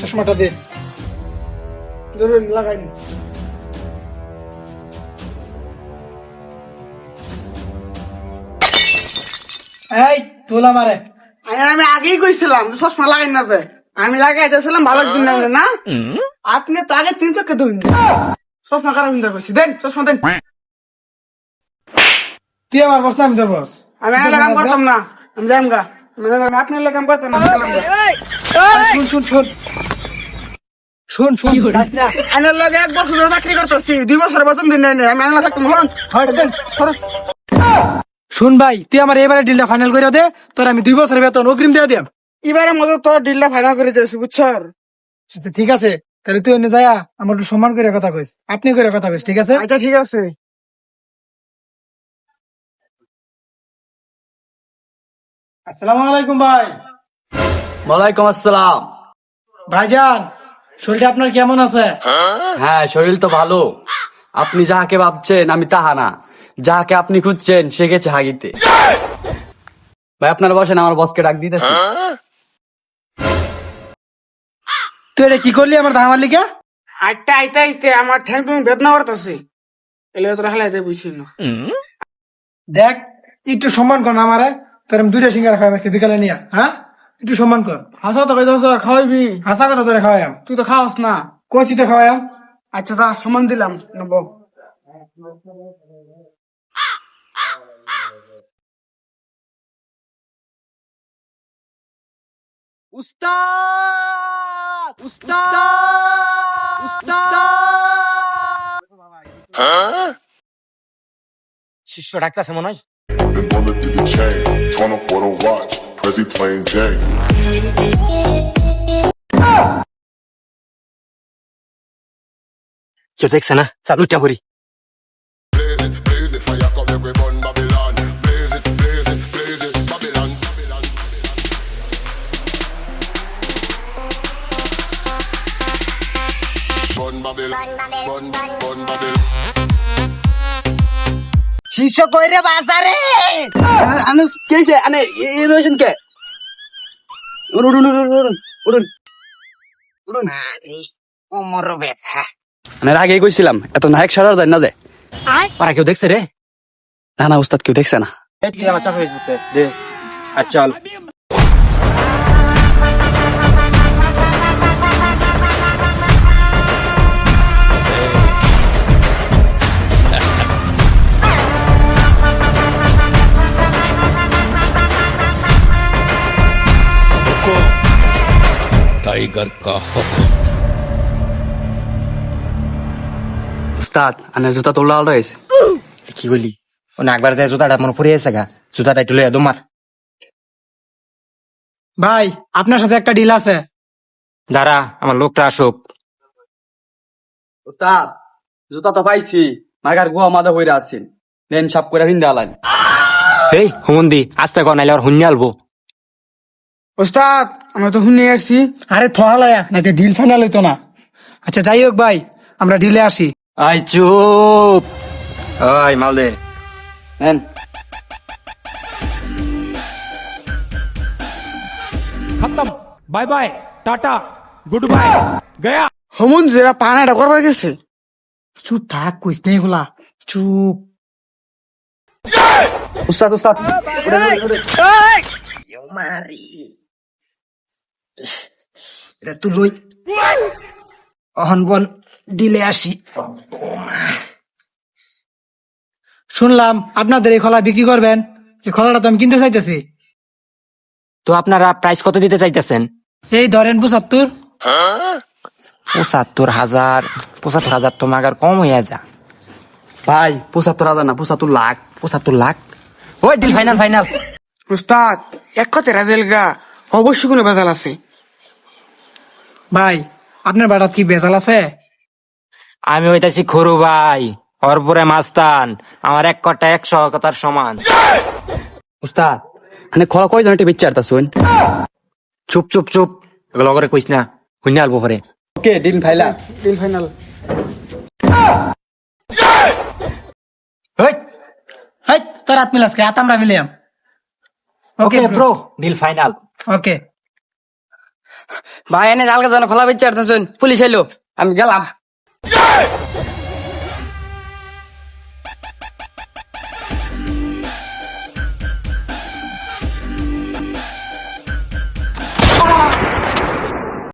চশমাটা দে। ধরুন লাগাই এই তোলা মারে আমি আগেই কইছিলাম চশমা লাগাই না যে। আমি লাগাই দিয়েছিলাম ভালো জন্য না? আপনি তো আগে তিন চোখে ধরুন চশমা খারাপ হিন্দা কইছি দেন চশমা দেন। তুই আমার বস না আমি তোর বস আমি কাম করতাম না। আমি যাম শুন শুন শুন। শুন শুন। আইনের লগে এক বছর ধরে চাকরি করতেছি দুই বছর বেতন দিন নাই নাই। আমি আইনা থাকতাম হরন হয় দেন শুন ভাই তুই আমার এবারে ডিলটা ফাইনাল করে দে তোর আমি দুই বছরের বেতন অগ্রিম দিয়ে দিম এবারে মধ্যে তো ডিলটা ফাইনাল করে দিয়েছি বুঝছর? আচ্ছা, ঠিক আছে। তাহলে তুই অন্য যায়া আমার একটু সম্মান করে কথা কইস। আপনি করে কথা কইস ঠিক আছে? আচ্ছা ঠিক আছে। আসসালামু আলাইকুম ভাই। ওয়ালাইকুম আসসালাম। ভাইজান শরীরটা আপনার কেমন আছে? হ্যাঁ শরীর তো ভালো। আপনি যাহাকে ভাবছেন আমি তাহা না। যাহাকে আপনি খুঁজছেন সে গেছে হাগিতে। ভাই আপনার বসেন আমার বসকে ডাক দিতেছি। তুই এটা কি করলি আমার ধামার লিখা আইতে আইতে আইতে আমার ঠ্যাং তুমি বেদনা করতেছে। এলে তোরা হেলাইতে বুঝছি না। দেখ একটু সম্মান কর না আমারে। তোর আমি দুইটা সিঙ্গারা খাওয়াইছি বিকালে নিয়ে হ্যাঁ? একটু সম্মান কর। হাসা তো কইতাছ খাওয়াইবি? হাসা কথা তোরে খাওয়াইম তুই তো খাওয়াস না। কচি তো খাওয়াইম আচ্ছা তা সমান দিলাম নেব। উস্তাদ! উস্তাদ! উস্তাদ! শিষ্য ডাকতেছে মনে হয়? Been bullet through the chain, for the watch, Prezi playing Jane. Yo, Texana, saluta, Hori. Babylon, Babylon, Babylon, Babylon. শিষ্য কইরে বাজারে। আনু কেছে আনে কে? উড়ুন উড়ুন উড়ুন উড়ুন উড়ুন। উড়ুন। ওমর বেছা আমি কইছিলাম এত নায়ক সারার যায় না যে। পারা কেউ দেখছে রে? না না উস্তাদ কেউ দেখছে না। এই তুই আমার চাপ ফেসবুকে দে আর চল। टाइगर का हुक्म উস্তাদ আনে জুতা তোলা আলো রয়েছে কি বলি ও না একবার যায় জুতাটা মনে পড়ে আছে গা জুতাটা একটু লইয়া দমার ভাই আপনার সাথে একটা ডিল আছে দাঁড়া আমার লোকটা আসুক উস্তাদ জুতা তো পাইছি মাগার গুয়া মাদা হইরা আছেন নেন সাপ করে হিন্দা আলান এই হুমন্দি আস্তে কর নাইলে আর হুন্নি আলবো ওস্তাদ আমরা তো শুনে আসছি। আরে থালায়া না ডিল ফাইনাল হইতো না। আচ্ছা যাই হোক ভাই আমরা ডিলে আসি। আই চুপ। আই মালদে নেন। খতম। Bye bye tata. Good bye. Gaya. হমুন যেরা পানাটা করবার গেছে। চুপ থাক কইস নেই গুলা চুপ। উস্তাদ উস্তাদ ওরে ওরে ওরে এটা তুই লই অহন বন ডিলে আসি। শুনলাম আপনাদের এই খোলা বিক্রি করবেন। এই খোলাটা তো আমি কিনতে চাইতেছি। তো আপনারা প্রাইস কত দিতে চাইতেছেন? এই ধরেন পঁচাত্তর। পঁচাত্তর হাজার পঁচাত্তর হাজার তো মাগার কম হইয়া যা। ভাই পঁচাত্তর হাজার না পঁচাত্তর লাখ। পঁচাত্তর লাখ? ওই ডিল ফাইনাল ফাইনাল ওস্তাদ এক কথা রাজেল গা অবশ্যই কোনো বেজাল আছে। ভাই আপনার বাড়াত কি বেজাল আছে? আমি হইতাছি খরু ভাই ওর পরে মাস্তান আমার এক কটা এক কথার সমান। উস্তাদ মানে খোলা তা শুন? চুপ চুপ চুপ এগুলো করে কইস না হুইনা আলবো পরে okay deal final deal final. Hey! Hey তোর মিলাস কে? হাত আমরা মিলিয়াম okay bro deal final. Okay ভাই এনে জালকা যেন খোলা বেচে পুলিশ এলো। আমি গেলাম।